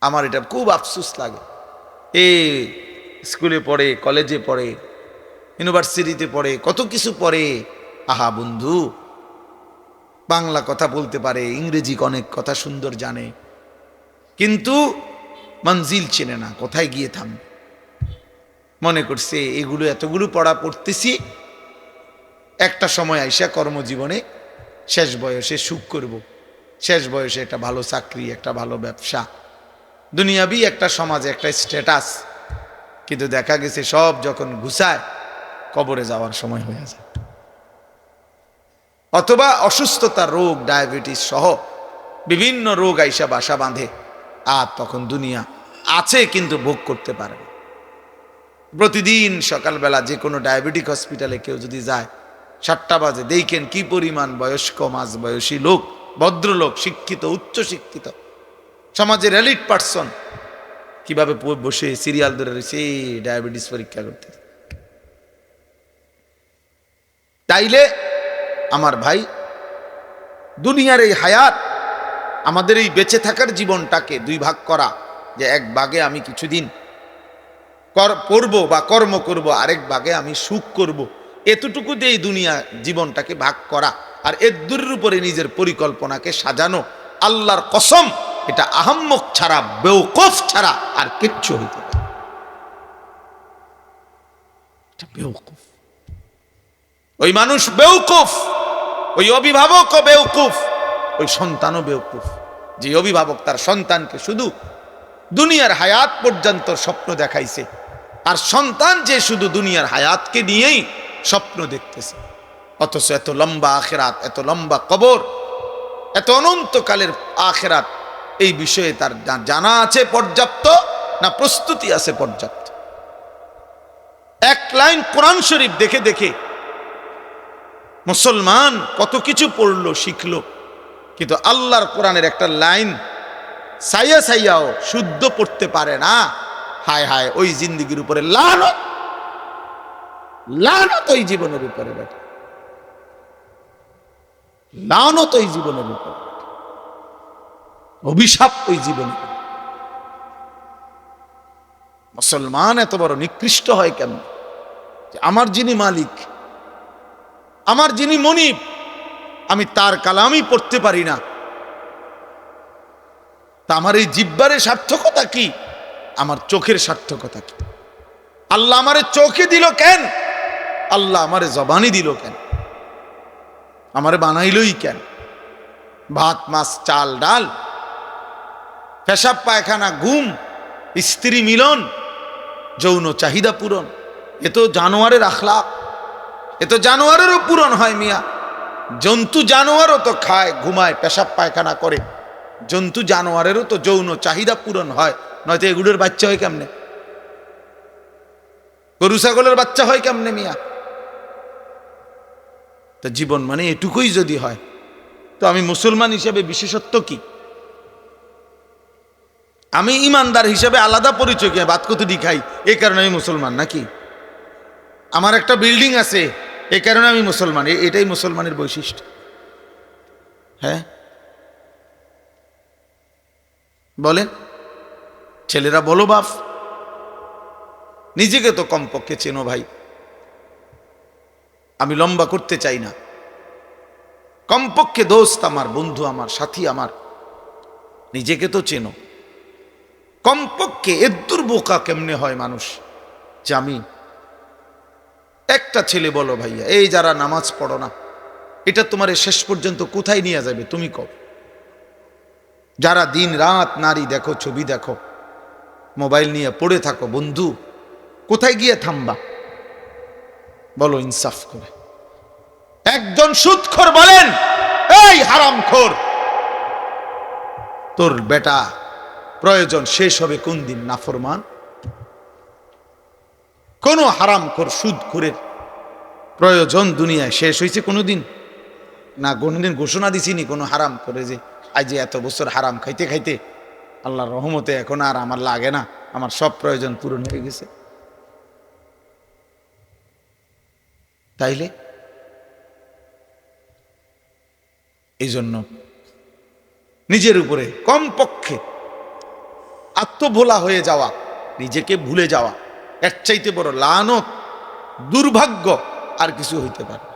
আমার এটা খুব আফসোস লাগে। এ স্কুলে পড়ে, কলেজে পড়ে, ইউনিভার্সিটিতে পড়ে, কত কিছু পড়ে। আহা বন্ধু, বাংলা কথা বলতে পারে, ইংরেজি অনেক কথা সুন্দর জানে। কিন্তু মঞ্জিল চেনে না, কোথায় গিয়ে থাম। মনে করছে, এগুলো এতগুলো পড়া পড়তেছি, একটা সময় আইসা কর্মজীবনে শেষ বয়সে সুখ করব। শেষ বয়সে একটা ভালো চাকরি, একটা ভালো ব্যবসা। দুনিয়াবি একটা সমাজে, একটা স্ট্যাটাস কিন্তু দেখা গেছে সব যখন ঘুষায় কবরে যাওয়ার সময় হয়ে যায়। অথবা অসুস্থতা রোগ, ডায়াবেটিস সহ বিভিন্ন রোগ আইসা বাসা বাঁধে, আর তখন দুনিয়া আছে কিন্তু ভোগ করতে পারে। প্রতিদিন সকালবেলা যে কোনো ডায়াবেটিক হসপিটালে কেউ যদি যায়, সাতটা বাজে, দেখেন কি পরিমাণ বয়স্ক মাঝ বয়সী লোক, ভদ্রলোক, শিক্ষিত উচ্চ শিক্ষিত সমাজের এলিট পার্সন কীভাবে বসে সিরিয়াল ধরে রয়েছে ডায়াবেটিস পরীক্ষা করতে। তাইলে আমার ভাই, দুনিয়ার এই হায়াত, আমাদের এই বেঁচে থাকার জীবনটাকে দুই ভাগ করা, যে এক ভাগে আমি কিছুদিন কর, পড়ব বা কর্ম করব, আরেক ভাগে আমি সুখ করব, এতটুকু দিয়ে এই দুনিয়া জীবনটাকে ভাগ করা। আর এর দূরের উপরে নিজের পরিকল্পনাকে সাজানো, আল্লাহর কসম এটা আহম্মক ছাড়া বেউকফ ছাড়া আর কিচ্ছু হইতে পারে ওই মানুষ বেউকুফ ওই অভিভাবকও বেউকুফ ওই সন্তানও বেউকুফ যে অভিভাবক তার সন্তানকে শুধু দুনিয়ার হায়াত পর্যন্ত স্বপ্ন দেখাইছে আর সন্তান যে শুধু দুনিয়ার হায়াতকে নিয়েই স্বপ্ন দেখতেছে। অথচ এত লম্বা আখেরাত, এত লম্বা কবর, এত অনন্তকালের আখেরাত এই বিষয়ে তার জানা আছে পর্যাপ্ত না প্রস্তুতি আছে পর্যাপ্ত। এক লাইন কোরআন শরীফ দেখে দেখে মুসলমান কত কিছু পড়ল, শিখলো, কিন্তু আল্লাহর কোরআনের একটা লাইন সাইয়া সাইয়াও শুদ্ধ পড়তে পারে না। হায় হায়, ওই জিন্দিগির উপরে লানত লানত ওই জীবনের উপরে বেটা। লানত ওই জীবনের উপরে। অভিশাপ ওই উপরে। মুসলমান এত বড় নিকৃষ্ট হয় কেন? আমার যিনি মালিক, আমার যিনি মনিব, আমি তার কালামই পড়তে পারি না। তা আমার এই জিব্বারের সার্থকতা কি? আমার চোখের সার্থকতা কি? আল্লাহ আমারে চোখে দিল কেন? আল্লাহ আমারে জবানি দিল কেন? আমারে বানাইলই কেন? ভাত, মাছ, চাল, ডাল পেশাব, পায়খানা, ঘুম, স্ত্রী মিলন, যৌন চাহিদা পূরণ। এ তো জানোয়ারের আখলাক এ তো জানোয়ারেরও পূরণ হয় মিয়া। জন্তু জানোয়ারও তো খায়, ঘুমায়, পেশাব, পায়খানা করে। জন্তু জানোয়ারেরও তো যৌন চাহিদা পূরণ হয়। নয়তো এগুলোর বাচ্চা হয় কেমনে? গরু, ছাগলের বাচ্চা হয় কেমনে মিয়া? তা জীবন মানে এটুকুই যদি হয়, তো আমি মুসলমান হিসেবে বিশেষত্ব কি? আমি ইমানদার হিসেবে আলাদা পরিচয় কি বাদ কতটি খাই। এই কারণে আমি মুসলমান নাকি? আমার একটা বিল্ডিং আছে এই কারণে আমি মুসলমান। এটাই মুসলমানের বৈশিষ্ট্য। হ্যাঁ? বলেন, ছেলেরা বলো বাপ। নিজেকে তো কমপক্ষে চেনো ভাই। আমি লম্বা করতে চাই না। কমপক্ষে দোস্ত আমার, বন্ধু আমার, সাথী আমার। নিজেকে তো চেনো। কমপক্ষে এদ্দুর বোকা কেমনে হয় মানুষ? যে আমি একটা ছেলে বলো ভাইয়া, এই যারা নামাজ পড়ো না, এটা তোমার শেষ পর্যন্ত কোথায় নিয়ে যাবে, তুমি কও? যারা দিন রাত নারী দেখো, ছবি দেখো, মোবাইল নিয়ে পড়ে থাকো, বন্ধু, কোথায় গিয়ে থামবা? বলো ইনসাফ করে। একজন সুদখোর বলেন, এই হারামখোর, তোর বেটা প্রয়োজন শেষ হবে কোন দিন নাফরমান? কোন হারামখোর সুদখোরের প্রয়োজন দুনিয়ায় শেষ হয়েছে কোনোদিন না, কোনোদিন ঘোষণা দিছিনি কোনো হারাম করে যে আজ এত বছর হারাম খাইতে খাইতে আল্লাহর রহমতে এখন আর আমার লাগে না, আমার সব প্রয়োজন পূরণ হয়ে গেছে। তাইলে? এই জন্য নিজের উপরে, কমপক্ষে আত্মভোলা হয়ে যাওয়া, নিজেকে ভুলে যাওয়া, এর চাইতে বড় লানত, দুর্ভাগ্য আর কিছু হইতে পারে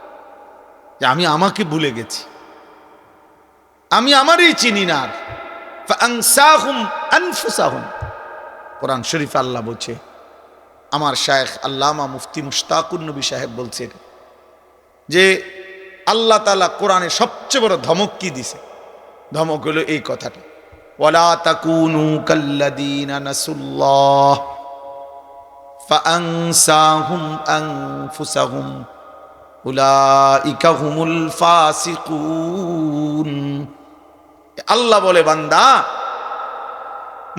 যে আমি আমাকে ভুলে গেছি। আমি আমারই চিনি না আর। কোরআন শরীফ আল্লাহ বলছে, আমার শায়েখ আল্লামা মুফতি মুশতাকুর নবী সাহেব বলছে যে, আল্লাহ তালা কোরআনে সবচেয়ে বড় ধমক কি দিছে? ধমক হলো এই কথাটা। ওয়ালা তাকুনু কাল্লাদিনা নাসুল্লাহ ফাআনসাহুম আনফুসাহুম উলাইকা হুমুল ফাসিকুন আল্লাহ বলে, বান্দা,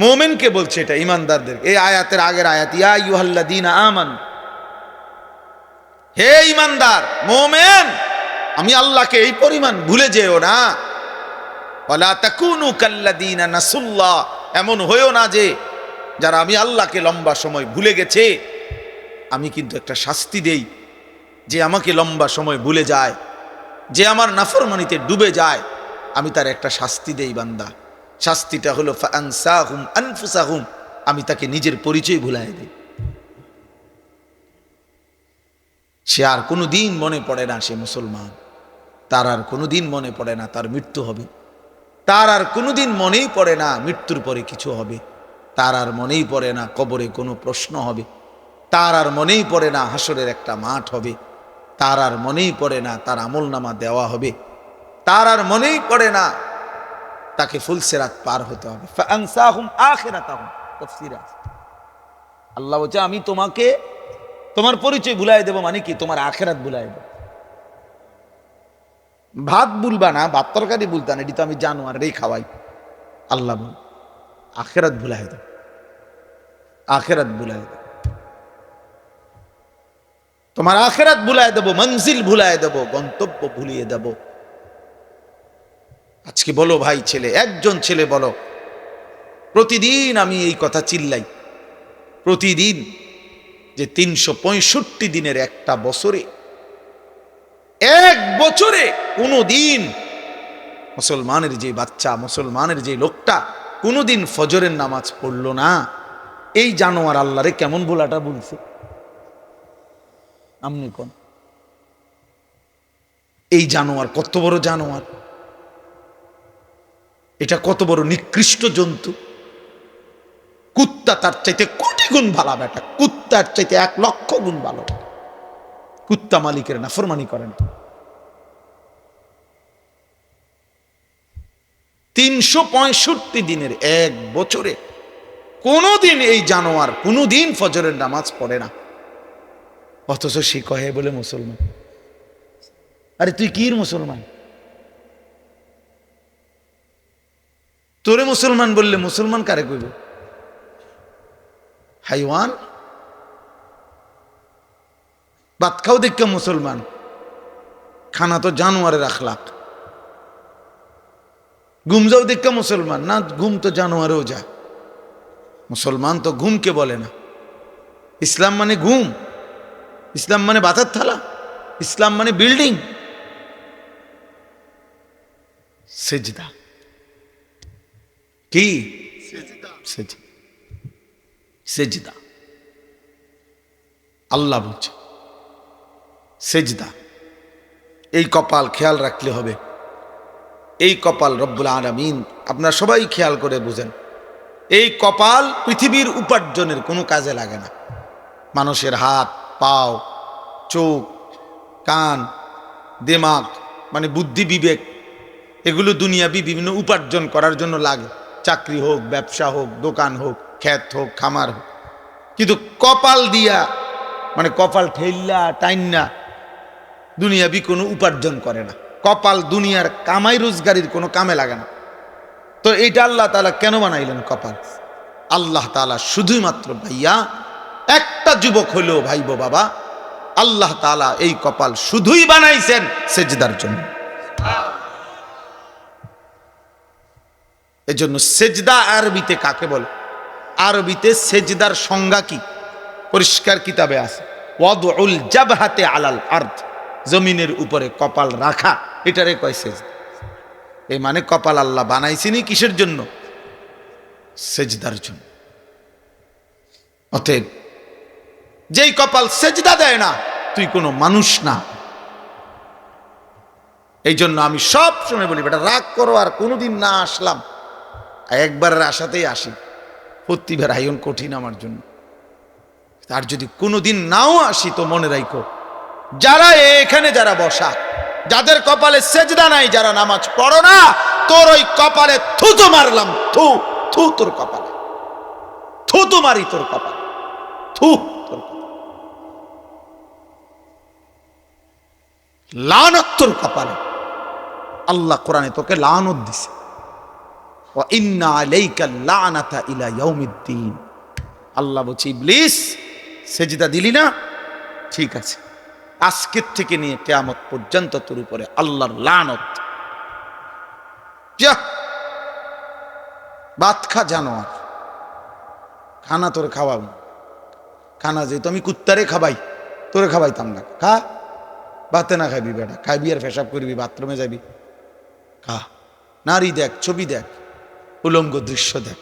মোমেনকে বলছে এটা ইমানদারদের এই আয়াতের আগের আয়াত, ইয়া ইউহাল্লাদিনা আমান। হে ইমানদার, মোমেন, আমি আল্লাহকে এই পরিমাণ ভুলে যেও না। এমন হয়েও না যে যারা আমি আল্লাহকে লম্বা সময় ভুলে গেছে, আমি কিন্তু একটা শাস্তি দেই যে আমাকে লম্বা সময় ভুলে যায়, যে আমার নাফরমানিতে ডুবে যায়, আমি তার একটা শাস্তি দেই বান্দা। শাস্তিটা হলো আমি তাকে নিজের পরিচয় ভুলাই দিই। সে আর কোনো দিন মনে পড়ে না সে মুসলমান। তার আর কোনো দিন মনে পড়ে না তার মৃত্যু হবে। তার আর কোনোদিন মনেই পড়ে না মৃত্যুর পরে কিছু হবে। তার আর মনেই পড়ে না কবরে কোনো প্রশ্ন হবে। তার আর মনেই পড়ে না হাসরের একটা মাঠ হবে। তার আর মনেই পড়ে না তার আমল নামা দেওয়া হবে। তার আর মনেই পড়ে না তাকে ফুলসেরাত পার হতে হবে। আল্লাহ বলছে, আমি তোমাকে, তোমার পরিচয় ভুলাই দেবো মানে কি? তোমার আখেরাত ভুলাই দেবো। ভাত ভুলবা না, ভাত তরকারি ভুলতা না, এটি তো আমি জানো, আর এই খাওয়াই। আল্লাহ বল, আখেরাত ভুলাই দেব আখেরাত ভুলাই দেব তোমার আখেরাত ভুলাই দেব, মঞ্জিল ভুলাই দেব, গন্তব্য ভুলিয়ে দেব। আজকে বলো ভাই ছেলে, একজন ছেলে বলো, প্রতিদিন আমি এই কথা চিল্লাই। প্রতিদিন যে তিনশো পঁয়ষট্টি দিনের একটা বছরে এক বছরে কোনো দিন মুসলমানের যে বাচ্চা, মুসলমানের যে লোকটা কোনোদিন ফজরের নামাজ পড়ল না। এই জানোয়ার আল্লাহরে কেমন বোলাটা বলছে? আমনি কোন? এই জানোয়ার কত বড় জানোয়ার? এটা কত বড় নিকৃষ্ট জন্তু? কুত্তা তার চাইতে কোটি গুণ ভালো বেটা, কুত্তার চাইতে এক লক্ষ গুণ ভালো। কুত্তা মালিকের না ফরমানি করে না তিনশো পঁয়ষট্টি দিনের এক বছরে কোনোদিন এই জানোয়ার, কোনোদিন ফজরের নামাজ পড়ে না। অথচ সে কহে বলে মুসলমান। আরে তুই কির মুসলমান? তোরে মুসলমান বললে মুসলমান কারে কইব? হাইওয়ান ভাত খাও দেখে মুসলমান। খানা তো জানোয়ারের আখলাক। ঘুম যাও দেখে মুসলমান না ঘুম তো জানোয়ারেও যায়। মুসলমান তো ঘুমকে বলে না। ইসলাম মানে ঘুম ইসলাম মানে বাতার থালা ইসলাম মানে বিল্ডিং। সেজদা। কি? সেজদা। সেজদা। আল্লাহ বলছে। সেজদা। এই কপাল খেয়াল রাখলে হবে। এই কপাল রব্বুল আলমিন, আপনারা সবাই খেয়াল করে বুঝেন। এই কপাল পৃথিবীর উপার্জনের কোনো কাজে লাগে না। মানুষের হাত, পাও, চোখ, কান, দেমাগ মানে বুদ্ধি বিবেক, এগুলো দুনিয়াবি বিভিন্ন উপার্জন করার জন্য লাগে। চাকরি হোক, ব্যবসা হোক, দোকান হোক, ক্ষেত হোক, খামার হোক। কিন্তু কপাল দিয়া মানে কপাল ঠেল্লা টাইন্না দুনিয়াবি কোনো উপার্জন করে না। কপাল দুনিয়ার কামাই রোজগারির কোনো কামে লাগে না। তো এইটা আল্লাহ তালা কেন বানাইলেন কপাল? আল্লাহ তালা শুধুই মাত্র ভাইয়া, একটা যুবক হলেও ভাইব বাবা, আল্লাহ তালা এই কপাল শুধুই বানাইছেন সেজদার জন্য। এজন্য সেজদা আরবিতে কাকে বলে? আরবিতে সেজদার সংজ্ঞা কি? পরিষ্কার কিতাবে আছে। ওয়াদউল জাবহাতে আলাল আর্থ জমিনের উপরে কপাল রাখা, এটারে কয় সেজদা। এই মানে কপাল আল্লাহ বানাইছিনি কিসের জন্য? সেজদার জন্য। অতএব, যেই কপাল সেজদা দেয় না, তুই কোনো মানুষ না। এই জন্য আমি সব সময় বলি, বেটা, রাগ করো, আর কোনোদিন না আসলাম। একবারের আশাতেই আসি। প্রতিবার আয়ন কঠিন আমার জন্য। আর যদি কোনোদিন নাও আসি, তো মনে রাখো যারা এখানে যারা বসা, যাদের কপালে সেজদা নাই, যারা নামাজ পড়ো না, তোর ওই কপালে থুতু মারলাম, থু থু তোর কপালে। থুতু মারি তোর কপালে। থু তোর লানত তোর কপালে। আল্লাহ কোরআনে তোকে লানত দিছে। আল্লাহ বলছে, ইবলিস, সেজদা দিলি না? ঠিক আছে। আজকের থেকে নিয়ে কেয়ামত পর্যন্ত তোর উপরে আল্লাহর লানত। ভাত খা, জানোয়ার। খানা তোরে খাওয়াবো। খানা যেহেতু আমি কুত্তারে খাবাই, তোরে খাবাইতাম না। খা। ভাতে না খাবি বেটা। খাইবি আর ফেসাব করবি, বাথরুমে যাবি। খা। নারী দেখ, ছবি দেখ, উলঙ্গ দৃশ্য দেখ।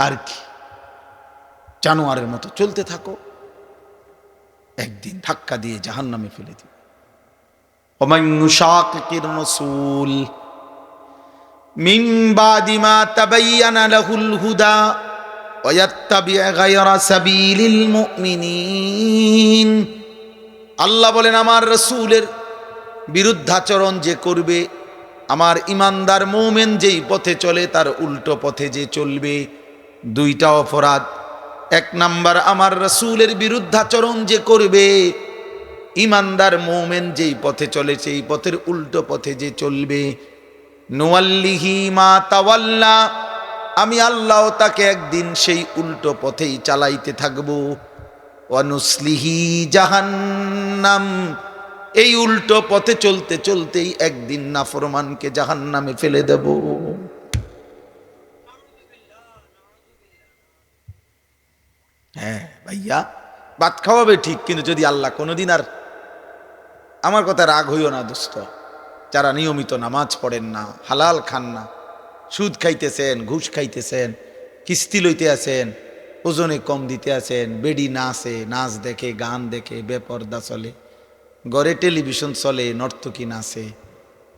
আর কি? জানোয়ারের মতো চলতে থাকো। একদিন ধাক্কা দিয়ে জাহান নামে ফেলে দিবে। তাবাইয়ানা হুদা আল্লাহ বলেন, আমার রসুলের বিরুদ্ধাচরণ যে করবে, আমার ইমানদার মোমেন যেই পথে চলে, তার উল্টো পথে যে চলবে, দুইটা অপরাধ এক নাম্বার, আমার রসুলের বিরুদ্ধাচরণ যে করবে, ইমানদার মোমেন যেই পথে চলে, সেই পথের উল্টো পথে যে চলবে। নোয়াল্লিহি মা তাওয়াল্লা, আমি আল্লাহ তাকে একদিন সেই উল্টো পথেই চালাইতে থাকব। অনুসলিহি জাহান্নাম, এই উল্টো পথে চলতে চলতেই একদিন নাফরমানকে জাহান্নামে ফেলে দেব। হ্যাঁ ভাইয়া। ভাত খাওয়াবে ঠিক, কিন্তু যদি আল্লাহ কোনোদিন আর আমার কথা রাগ হইও না দোস্ত। যারা নিয়মিত নামাজ পড়েন না, হালাল খান না, সুদ খাইতেছেন, ঘুষ খাইতেছেন, কিস্তি লইতে আছেন, ওজনে কম দিতে আছেন, বেডি নাচে, নাচ দেখে, গান দেখে, বেপর্দা চলে, ঘরে টেলিভিশন চলে, নর্তকী নাচে।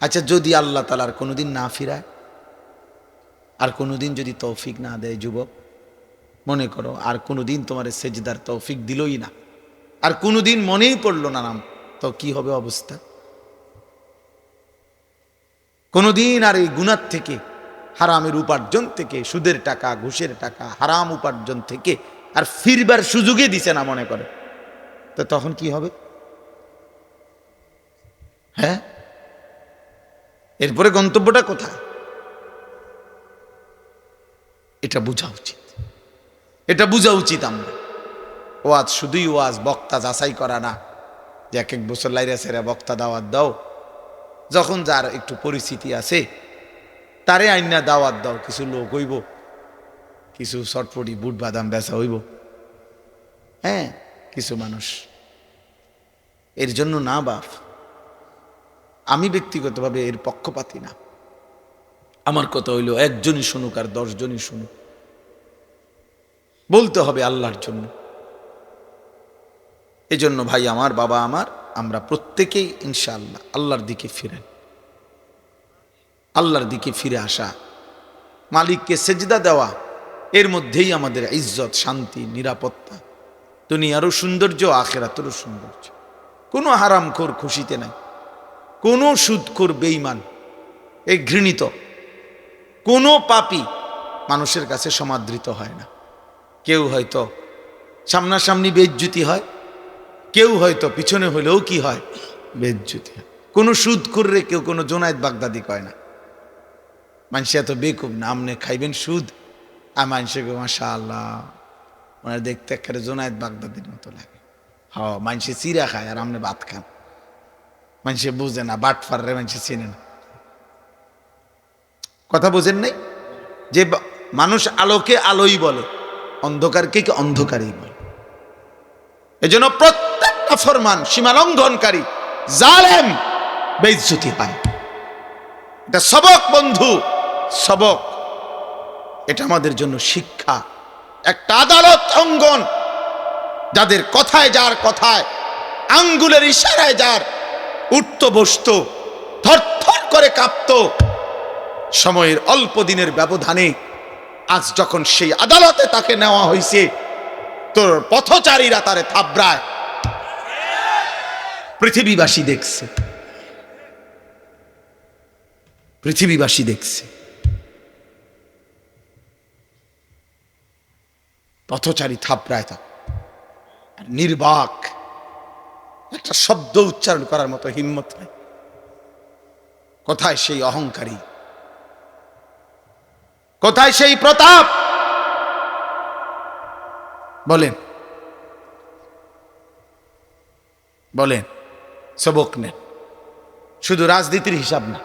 আচ্ছা যদি আল্লাহ তালার কোনোদিন না ফিরায়, আর কোনোদিন যদি তৌফিক না দেয় যুবক মনে করো, আর কোনোদিন তোমার সেজদার তৌফিক দিলই না। আর কোনোদিন মনেই পড়ল না নাম। তো কি হবে অবস্থা? কোনোদিন আর এই গুণার থেকে, হারামের উপার্জন থেকে, সুদের টাকা, ঘুষের টাকা, হারাম উপার্জন থেকে আর ফিরবার সুযোগই দিছে না মনে করে। তো তখন কি হবে? হ্যাঁ? এরপরে গন্তব্যটা কোথায়? এটা বোঝা উচিত। এটা বোঝা উচিত আমরা। ওয়াজ শুধুই ওয়াজ, বক্তা যাচাই করা না। যে এক এক বছর লাইরা সেরা বক্তা দাওয়াত দাও। যখন যার একটু পরিস্থিতি আছে, তারে আইনা দাওয়াত দাও, কিছু লোক হইব, কিছু চটপটি, বুট বাদাম বেচা হইব। হ্যাঁ কিছু মানুষ। এর জন্য না বাপ, আমি ব্যক্তিগতভাবে এর পক্ষপাতি না। আমার কথা হইল, একজনই শুনুক আর দশজনই শুনুক। বলতে হবে আল্লাহর জন্য। এজন্য ভাই, আমার বাবা আমার, আমরা প্রত্যেকেই ইনশাআল্লাহ আল্লাহর দিকে ফিরেন আল্লাহর দিকে ফিরে আসা। মালিককে সেজদা দেওয়া, এর মধ্যেই আমাদের ইজ্জত, শান্তি, নিরাপত্তা। দুনিয়ারও সৌন্দর্য, আখেরাতেরও সৌন্দর্য। কোনো হারামখোর খুশিতে নাই। কোনো সুদখোর বেইমান এই ঘৃণিত। কোনো পাপি মানুষের কাছে সমাদৃত হয় না। কেউ হয়তো সামনাসামনি বেজ্জুতি হয়, কেউ হয়তো পিছনে হলেও কি হয়? বেজ্জুতি হয়। কোনো সুদ করলে কেউ কোনো জোনায়েত বাগদাদি কয় না। মানুষ এত বেকুব না, আমনে খাইবেন সুদ? আর মানুষের মাসা আল্লাহ ওনার দেখতে একেবারে জোনায়েত বাগদাদির মতো লাগে। হ মানুষে চিরা খায় আর আমনে ভাত খান। মানুষে বুঝে না, বাট ফাররে মানুষে চিনে না। কথা বোঝেন নাই? যে মানুষ আলোকে আলোই বলে। অন্ধকারকে কি অন্ধকারই বলে? এজন্য প্রত্যেকটা ফরমান সীমা লঙ্ঘনকারী, জালেম বেজ্জতি পায়। এটা সবক বন্ধু, সবক। এটা আমাদের জন্য শিক্ষা, একটা আদালত অঙ্গন। যাদের কথায় যার কথায়, আঙ্গুলের ইশারায় যার, উঠত, বসত, থরথর করে কাঁপত। সময়ের অল্প দিনের ব্যবধানে আজ যখন সেই আদালতে তাকে নেওয়া হয়েছে তোর পথচারীরা তারে থাবড়ায় পৃথিবীবাসী দেখছে। পৃথিবীবাসী দেখছে। পথচারী থাপড়ায় তা নির্বাক, একটা শব্দ উচ্চারণ করার মতো হিম্মত নাই। কোথায় সেই অহংকারী। কোথায় সেই প্রতাপ? বলেন। বলেন, সবক নেন। শুধু রাজনীতির হিসাব না,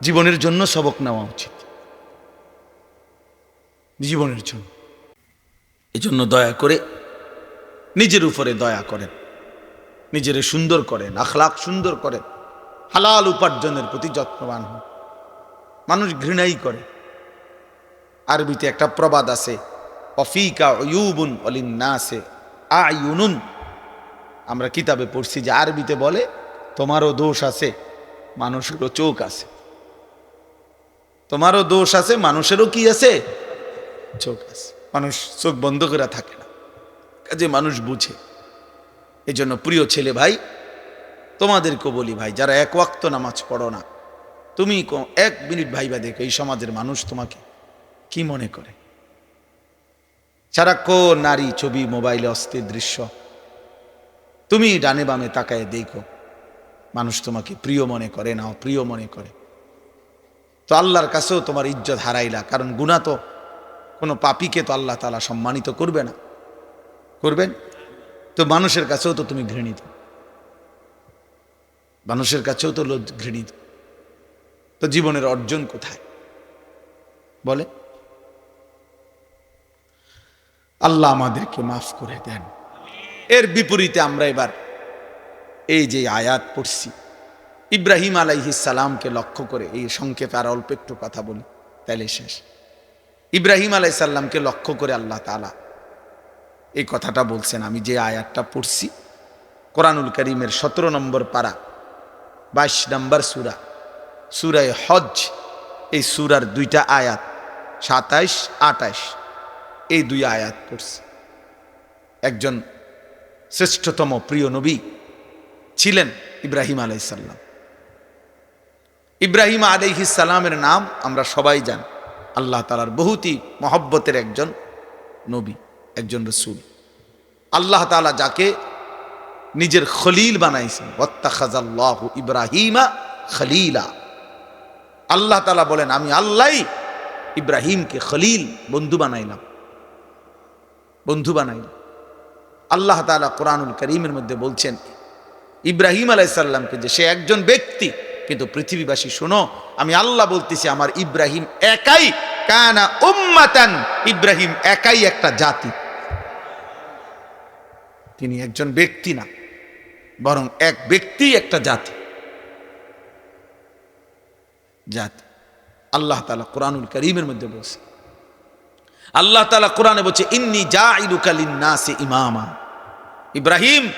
জীবনের জন্য সবক নেওয়া উচিত। জীবনের জন্য। এজন্য দয়া করে নিজের উপরে দয়া করেন। নিজেরে সুন্দর করেন আখলাক সুন্দর করেন। হালাল উপার্জনের প্রতি যত্নবান হন। মানুষ ঘৃণাই করে। আরবিতে একটা প্রবাদ আছে, অফিকা ইউবুন অলিন না আছে আয়ুনুন। আমরা কিতাবে পড়ছি যে আরবিতে বলে, তোমারও দোষ আছে, মানুষেরও চোখ আছে। তোমারও দোষ আছে, মানুষেরও কি আছে? চোখ আছে। মানুষ চোখ বন্ধ করে থাকে না। কাজে মানুষ বুঝে। এই জন্য প্রিয় ছেলে ভাই তোমাদেরকে বলি ভাই, যারা এক ওয়াক্ত নামাজ পড়ো না, তুমি এক মিনিট ভাইবা দেখো, এই সমাজের মানুষ তোমাকে কি মনে করে? সারাক্ষণ নারী ছবি, মোবাইলে অস্থির দৃশ্য? তুমি ডানে বামে তাকায় দেখো, মানুষ তোমাকে প্রিয় মনে করে না প্রিয় মনে করে। তো আল্লাহর কাছেও তোমার ইজ্জত হারাইলা কারণ গুণা তো কোনো পাপিকে তো আল্লাহ তালা সম্মানিত করবে না। করবেন? তো মানুষের কাছেও তো তুমি ঘৃণিত। মানুষের কাছেও তো ঘৃণিত। তো জীবনের অর্জন কোথায়? বলে আল্লাহ আমাদেরকে মাফ করে দেন। এর বিপরীতে আমরা এবার এই যে আয়াত পড়ছি, ইব্রাহিম সালামকে লক্ষ্য করে, এই সংক্ষেপে আর অল্প একটু কথা বলি তাইলে শেষ। ইব্রাহিম আলাই সাল্লামকে লক্ষ্য করে আল্লাহ তালা এই কথাটা বলছেন, আমি যে আয়াতটা পড়ছি, কোরআনুল করিমের সতেরো নম্বর পারা, বাইশ নম্বর সুরা, সুরায় হজ এই সুরার দুইটা আয়াত, সাতাইশ, আটাইশ এই দুই আয়াত পড়ছি। একজন শ্রেষ্ঠতম প্রিয় নবী ছিলেন ইব্রাহিম আলাইসাল্লাম ইব্রাহিম সালামের নাম আমরা সবাই জানি। আল্লাহ তালার বহুতই মহব্বতের একজন নবী, একজন রসুল। আল্লাহ তালা যাকে নিজের খলিল বানাইছেন ওয়াত্তাখাজাল্লাহু ইব্রাহিমা খলিলা। আল্লাহ তালা বলেন, আমি আল্লাহ ইব্রাহিমকে খলিল, বন্ধু বানাইলাম। বন্ধু বানাইলাম আল্লাহ তালা কোরআনুল করিমের মধ্যে বলছেন, ইব্রাহিম আলাইসাল্লামকে যে সে একজন ব্যক্তি, কিন্তু পৃথিবীবাসী শোনো, আমি আল্লাহ বলতেছি আমার ইব্রাহিম একাই কানা উম্মাতান, ইব্রাহিম একাই একটা জাতি। তিনি একজন ব্যক্তি না, বরং এক ব্যক্তি একটা জাতি। জাতি। আল্লাহ তালা কোরআনুল করিমের মধ্যে বলছে আল্লাহ তালা কোরআনে বলছে, ইন্নি যা ইলুকালিন্নাসে ইমামা। ইব্রাহিম,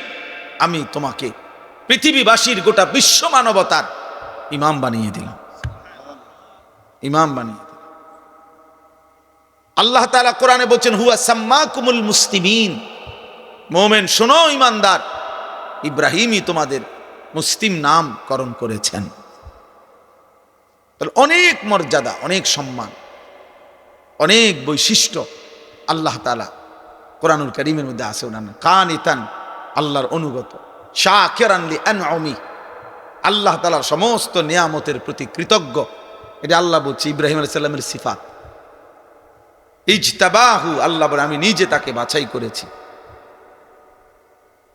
আমি তোমাকে পৃথিবীবাসীর গোটা বিশ্ব মানবতার ইমাম বানিয়ে দিলাম। ইমাম বানিয়ে আল্লাহ তালা কোরআনে বলছেন, হুয়া সাম্মা কুমুল মুস্তিমিন মোমেন, শোনো ইমানদার, ইব্রাহিমই তোমাদের মুসলিম নামকরণ করেছেন। তাহলে অনেক মর্যাদা, অনেক সম্মান। অনেক বৈশিষ্ট্য আল্লাহ তালা কোরআনুল করিমের মধ্যে আছে ওনার কান ইতান আল্লাহর অনুগত। শাহ কেরানলি অমি আল্লাহ তালার সমস্ত নিয়ামতের প্রতি কৃতজ্ঞ। এটা আল্লাহ বলছে, ইব্রাহিম আলাইসাল্লামের সিফাত। ইজতাবাহু, আল্লাহ বলে, আমি নিজে তাকে বাছাই করেছি।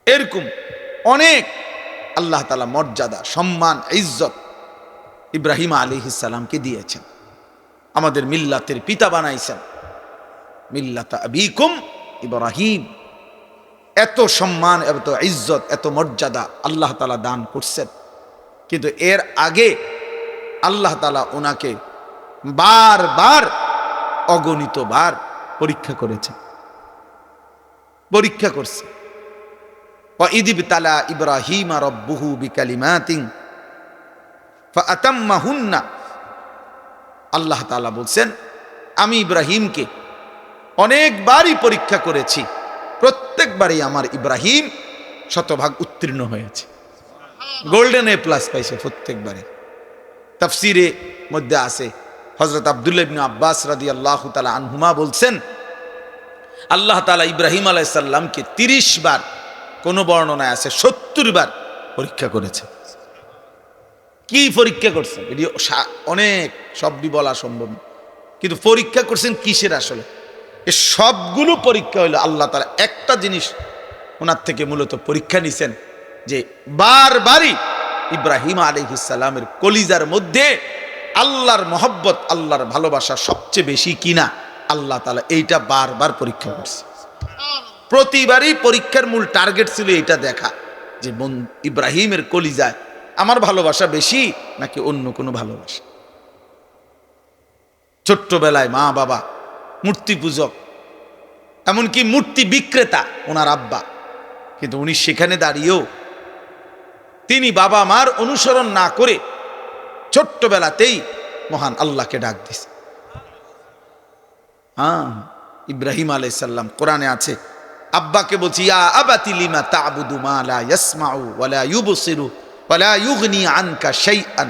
এরকম অনেক আল্লাহ তালা মর্যাদা, সম্মান, ইজ্জত ইব্রাহিম আলী ইসালামকে দিয়েছেন। আমাদের মিল্লাতের পিতা বানাইছেন। মিল্লাতা আবিকুম ইব্রাহিম। এত সম্মান, এত ইজ্জত, এত মর্যাদা আল্লাহ তালা দান করছেন। কিন্তু এর আগে আল্লাহ তালা ওনাকে বারবার অগণিত বার পরীক্ষা করেছে পরীক্ষা করছে ইদিব তালা ইব্রাহিম রব্বুহু বিকালিমাতিং ফাতাম্মাহুন্না আল্লাহ তাআলা বলছেন, আমি ইব্রাহিমকে অনেকবারই পরীক্ষা করেছি, প্রত্যেকবারই আমার ইব্রাহিম শতভাগ উত্তীর্ণ হয়েছে। গোল্ডেন এ প্লাস পাইছে প্রত্যেকবারে তাফসিরে মধ্যে আছে হজরত আবদুল্লাহ ইবনে আব্বাস রাদি আল্লাহ তালা আনহুমা বলছেন, আল্লাহ তালা ইব্রাহিম আলাইসাল্লামকে তিরিশ বার, কোনো বর্ণনায় আছে সত্তর বার পরীক্ষা করেছে। কি পরীক্ষা করছেন? এটি অনেক শব্দই বলা সম্ভব কিন্তু পরীক্ষা করছেন কিসের আসলে? এ সবগুলো পরীক্ষা হইল আল্লাহ তারা একটা জিনিস ওনার থেকে মূলত পরীক্ষা নিছেন যে বারবারই ইব্রাহিম আলহিসাল্লামের কলিজার মধ্যে আল্লাহর মহব্বত, আল্লাহর ভালোবাসা সবচেয়ে বেশি কিনা আল্লাহ তালা এইটা বারবার পরীক্ষা করছে। প্রতিবারই পরীক্ষার মূল টার্গেট ছিল এটা দেখা যে ইব্রাহিমের কলিজায় আমার ভালোবাসা বেশি নাকি অন্য কোনো ভালোবাসা? ছোট্টবেলায় মা বাবা, মূর্তি পূজক, এমনকি মূর্তি বিক্রেতা, ওনার আব্বা। কিন্তু উনি সেখানে দাঁড়িয়েও তিনি বাবা মার অনুসরণ না করে ছোট্টবেলাতেই মহান আল্লাহকে ডাক দিছে হ্যাঁ ইব্রাহিম আলাইসাল্লাম কোরআনে আছে, আব্বাকে বলছি, ইয়া আবাতি লিমা তাবুদু মা লা ইয়াসমাউ ওয়ালা ইউবসিরু ওয়ালা ইউগনি আনকা শাইআন।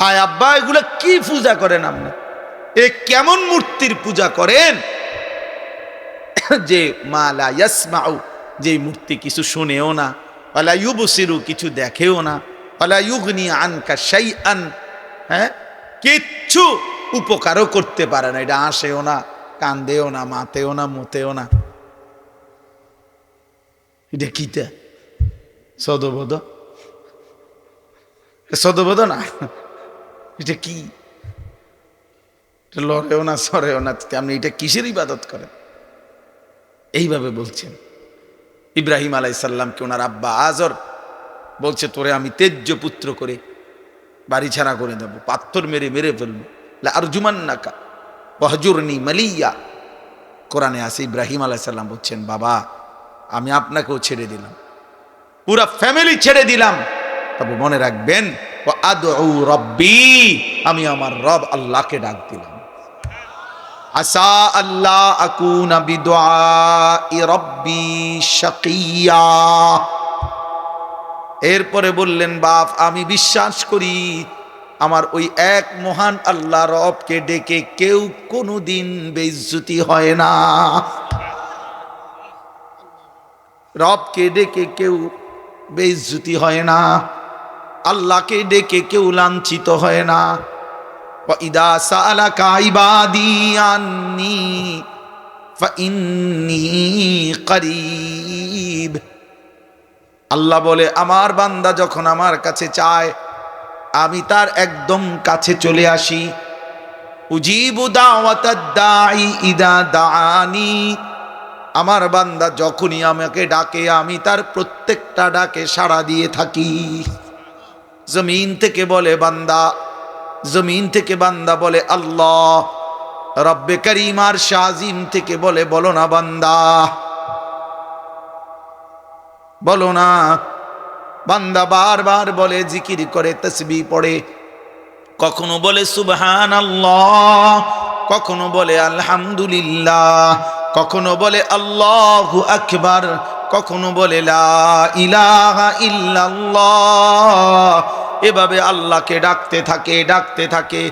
হায় আব্বা, এগুলো কি পূজা করেন আপনি? এ কেমন মূর্তির পূজা করেন? যে মা লা ইয়াসমাউ, যে মূর্তি কিছু শুনেও না, ওয়ালা ইউবসিরু, কিছু দেখেও না, ওয়ালা ইউগনি আনকা শাইআন হ্যাঁ? কিচ্ছু উপকারও করতে পারে না, এটা আসেও না, কান্দেও না, মাতেও না, মতেও না। এটা কিটা? সদবোধ। সদবোধ না এটা কি? লড়েও না, সরেও না আপনি এটা কিসের ইবাদত করেন? এইভাবে বলছেন। ইব্রাহিম আলাইসাল্লামকে ওনার আব্বা আজর বলছে, তোরে আমি তেজ্য পুত্র করে বাড়ি ছাড়া করে দেবো। পাথর মেরে মেরে ফেলব। আর জুমান নাকা বহজুরনি মালিয়া। কোরআনে আছে, ইব্রাহিম আলাইসাল্লাম বলছেন, বাবা, আমি আপনাকেও ছেড়ে দিলাম। পুরা ফ্যামিলি ছেড়ে দিলাম। তবে মনে রাখবেন ও আদউ রব্বি আমি আমার রব আল্লাহকে ডাক দিলাম। আসা আল্লাহ আকুনা রব্বি শাকিয়া। এরপরে বললেন, বাপ, আমি বিশ্বাস করি, আমার ওই এক মহান আল্লাহ রবকে ডেকে কেউ কোনোদিন বেইজ্জতি হয় না। রবকে ডেকে কেউ বেইজ্জতি হয় না। আল্লাহকে ডেকে কেউ লাঞ্ছিত হয় না। আল্লাহ বলে, আমার বান্দা যখন আমার কাছে চায়, আমি তার একদম কাছে চলে আসি। আমার বান্দা যখনই আমাকে ডাকে, আমি তার প্রত্যেকটা ডাকে সাড়া দিয়ে থাকি। জমিন থেকে বলে বান্দা, জমিন থেকে বান্দা বলে আল্লাহ, রব্বে করিম আর শাহিম থেকে বলে বলো না বান্দা। বলো না, বান্দা বারবার বলে, জিকির করে, তসবি পড়ে। কখনো বলে সুবহান আল্লাহ কখনো বলে আলহামদুলিল্লাহ, কখনো বলে আল্লাহু আকবার কখনো বলে, লা ইলাহা এভাবে আল্লাহকে ডাকতে থাকে ডাকতে থাকে,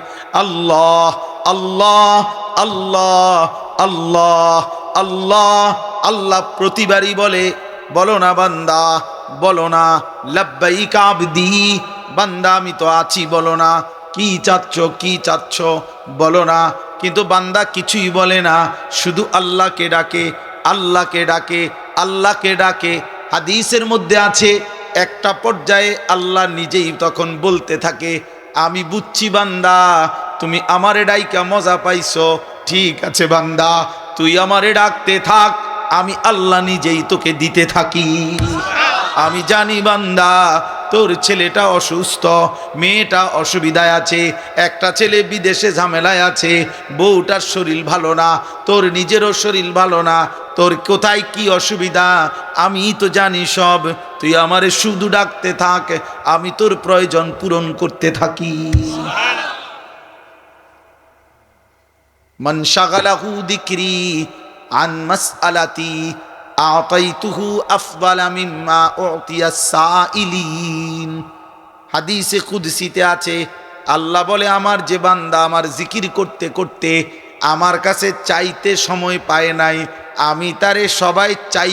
আল্লাহ আল্লাহ আল্লাহ আল্লাহ আল্লাহ। আল্লাহ প্রতিবারই বলে, বলো না বান্দা, বলো না লাব্বাই কাবদি বান্দা, আমি তো আছি, বলো না, কি চাচ্ছ কি চাচ্ছ, বলো না। কিন্তু বান্দা কিছুই বলে না, শুধু আল্লাহকে ডাকে আল্লাহকে ডাকে আল্লাহকে ডাকে। হাদিসের মধ্যে আছে একটা পর্যায়ে আল্লাহ নিজেই তখন বলতে থাকে আমি বুঝছি বান্দা তুমি আমারে ডাইকা মজা পাইছ। ঠিক আছে বান্দা তুই আমারে ডাকতে থাক আমি আল্লাহ নিজেই তোকে দিতে থাকি। আমি জানি বান্দা তোর ছেলেটা অসুস্থ, মেয়েটা অসুবিধায় আছে, একটা ছেলে বিদেশে ঝামেলায় আছে, বউটার শরীর ভালো না, তোর নিজেরও শরীর ভালো না, তোর কোথায় কি অসুবিধা? আমি তো জানি সব, তুই আমারে শুধু ডাকতে থাক, আমি তোর প্রয়োজন পূরণ করতে থাকি। মনসাগালাহু দিক্রি আনমাস আলাতি আতাইতুহু আফদালা মিম্মা উতিয়া সাইলিন হাদিসে কুদসিতে আছে, আল্লাহ বলে, আমার যে বান্দা আমার জিকির করতে করতে আমার কাছে চাইতে সময় পায় নাই, আমি তারে সবাই চাই